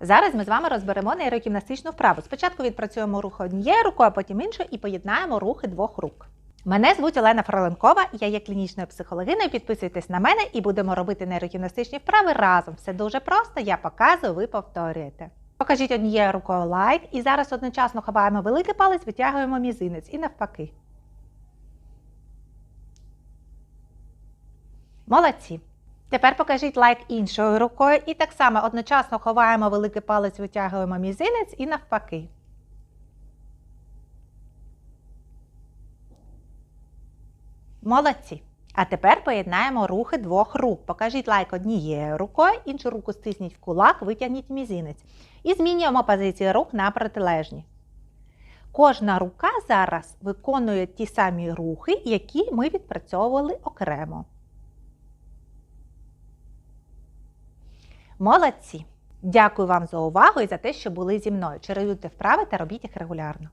Зараз ми з вами розберемо нейрогімнастичну вправу. Спочатку відпрацюємо рух однією рукою, а потім іншою і поєднаємо рухи двох рук. Мене звуть Олена Фроленкова, я є клінічною психологиною. Підписуйтесь на мене і будемо робити нейрогімнастичні вправи разом. Все дуже просто, я показую, ви повторюєте. Покажіть однією рукою лайк, і зараз одночасно ховаємо великий палець, витягуємо мізинець і навпаки. Молодці. Тепер покажіть лайк іншою рукою і так само одночасно ховаємо великий палець, витягуємо мізинець і навпаки. Молодці. А тепер поєднаємо рухи двох рук. Покажіть лайк однією рукою, іншу руку стисніть в кулак, витягніть мізинець. І змінюємо позиції рук на протилежні. Кожна рука зараз виконує ті самі рухи, які ми відпрацьовували окремо. Молодці! Дякую вам за увагу і за те, що були зі мною. Чередуйте вправи та робіть їх регулярно.